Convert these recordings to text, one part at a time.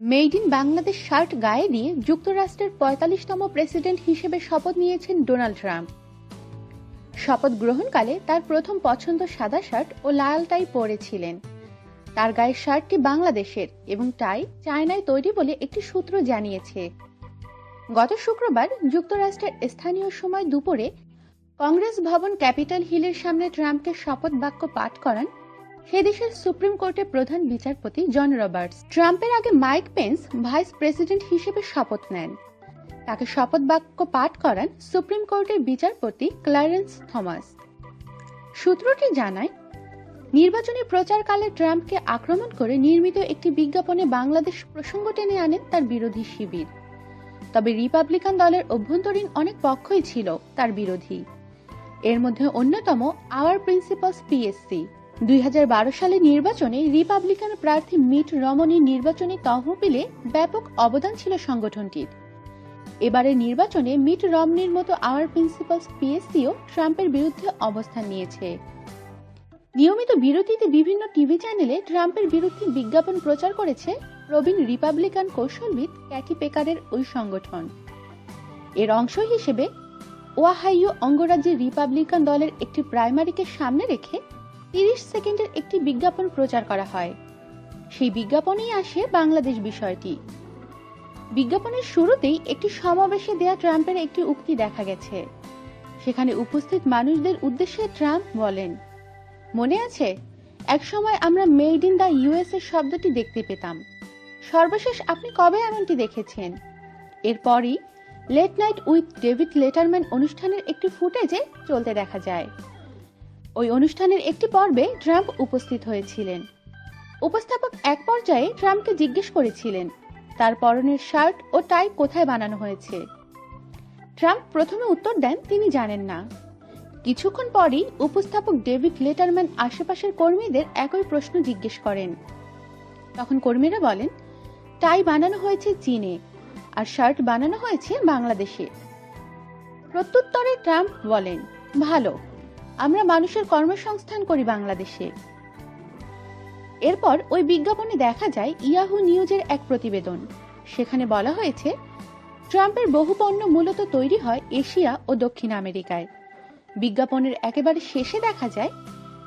Made in Bangladesh shirt গায়ে দিয়ে যুক্তরাষ্ট্রের পঁয়তাল্লিশতম প্রেসিডেন্ট হিসেবে শপথ নিয়েছেন ডোনাল্ড ট্রাম্প। শপথ গ্রহণকালে তার প্রথম পছন্দ সাদা শার্ট ও লাল টাই পরেছিলেন। তার গায়ের শার্টটি বাংলাদেশের এবং টাই চায়নায় তৈরি বলে একটি সূত্র জানিয়েছে। গত শুক্রবার যুক্তরাষ্ট্রের স্থানীয় সময় দুপুরে কংগ্রেস ভবন ক্যাপিটাল হিলের সামনে ট্রাম্পকে শপথ বাক্য পাঠ করান সে দেশের সুপ্রিম কোর্টের প্রধান বিচারপতি জন রবার্টস। ট্রাম্পের আগে মাইক পেন্স ভাইস প্রেসিডেন্ট হিসেবে শপথ নেন। তাকে শপথ বাক্য পাঠ করান সুপ্রিম কোর্টের বিচারপতি ক্লারেন্স থমাস। সূত্রটি জানায়, নির্বাচনী প্রচারকালে ট্রাম্পকে আক্রমণ করে নির্মিত একটি বিজ্ঞাপনে বাংলাদেশ প্রসঙ্গ টেনে আনেন তার বিরোধী শিবির। তবে রিপাবলিকান দলের অভ্যন্তরীণ অনেক পক্ষই ছিল তার বিরোধী। এর মধ্যে অন্যতম আওয়ার প্রিন্সিপালস পিএসসি। দুই সালে নির্বাচনে রিপাবলিকান প্রার্থী মিট রমনির নির্বাচনী তহবিলে ব্যাপক অবদান ছিল সংগঠনটির। এবারের নির্বাচনে মিট রমনির মতো আওয়ার প্রিন্সিপালস পিএসসিও ট্রাম্পের বিরুদ্ধে অবস্থান নিয়েছে। নিয়মিত বিরতিতে বিভিন্ন টিভি চ্যানেলে ট্রাম্পের বিরুদ্ধে বিজ্ঞাপন প্রচার করেছে প্রবীণ রিপাবলিকান কৌশলবিদ ক্যাটি পেকারের ওই সংগঠন। এর অংশ হিসেবে ওয়াহাইও অঙ্গরাজ্যের রিপাবলিকান দলের একটি প্রাইমারিকে সামনে রেখে তিরিশ সেকেন্ডের একটি বিজ্ঞাপন প্রচার করা হয়। সেই বিজ্ঞাপনেই আসে বাংলাদেশ বিষয়টি। বিজ্ঞাপনের শুরুতেই একটি সমাবেশে দেয়া ট্রাম্পের একটি উক্তি দেখা গেছে। সেখানে উপস্থিত মানুষদের উদ্দেশ্যে ট্রাম্প বলেন, মনে আছে? একসময় আমরা মেড ইন দ্য ইউএসএ শব্দটি দেখতে পেতাম। সর্বশেষ আপনি কবে এমনটি দেখেছেন? এরপরই late night with David Letterman অনুষ্ঠানের একটি ফুটেজে চলতে দেখা যায়। ওই অনুষ্ঠানের একটি পর্বে ট্রাম্প উপস্থিত হয়েছিলেন। উপস্থাপক এক পর্যায়ে ট্রাম্পকে জিজ্ঞেস করেছিলেন, তার পরনের শার্ট ও টাই কোথায় বানানো হয়েছে? ট্রাম্প প্রথমে উত্তর দেন, তিনি জানেন না। কিছুক্ষণ পরই উপস্থাপক ডেভিড লেটারম্যান আশেপাশের কর্মীদের একই প্রশ্ন জিজ্ঞেস করেন। তখন কর্মীরা বলেন, টাই বানানো হয়েছে চীনে, আর শার্ট বানানো হয়েছে বাংলাদেশে। প্রত্যুত্তরে ট্রাম্প বলেন, ভালো। আমরা মানুষের কর্মসংস্থান করি বাংলাদেশে। এরপর ওই বিজ্ঞাপনে দেখা যায় ইয়াহু নিউজের এক প্রতিবেদন। সেখানে বলা হয়েছে, ট্রাম্পের বহু পণ্য মূলত তৈরি হয় এশিয়া ও দক্ষিণ আমেরিকায়। বিজ্ঞাপনের একেবারে শেষে দেখা যায়,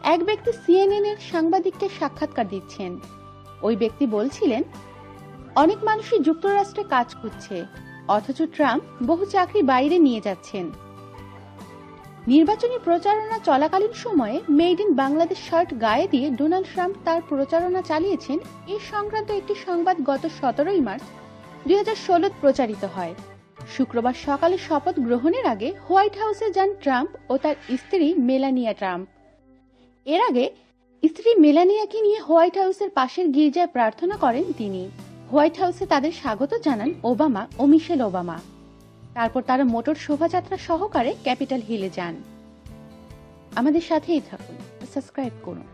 এক ব্যক্তি সিএনএন এর সাংবাদিককে সাক্ষাৎকার দিচ্ছেন। ওই ব্যক্তি বলছিলেন, অনেক মানুষই যুক্তরাষ্ট্রে কাজ করছে, অথচ ট্রাম্প বহু চাকরি বাইরে নিয়ে যাচ্ছেন। নির্বাচনী প্রচারণা চলাকালীন সময়ে মেড ইন বাংলাদেশ শার্ট গায়ে দিয়ে ডোনাল্ড ট্রাম্প তার প্রচারণা চালিয়েছেন এ সংক্রান্ত একটি সংবাদ গত সতেরোই মার্চ দুই প্রচারিত হয়। শুক্রবার সকালে শপথ গ্রহণের আগে হোয়াইট হাউসে যান ট্রাম্প ও তার স্ত্রী মেলানিয়া ট্রাম্প। এর আগে স্ত্রী মেলানিয়াকে নিয়ে হোয়াইট হাউসের পাশের গির্জায় প্রার্থনা করেন তিনি। হোয়াইট হাউসে তাদের স্বাগত জানান ওবামা ও মিশেল ওবামা। তারপর তারা মোটর শোভাযাত্রা সহকারে ক্যাপিটাল হিলে যান। আমাদের সাথেই থাকুন। সাবস্ক্রাইব করুন।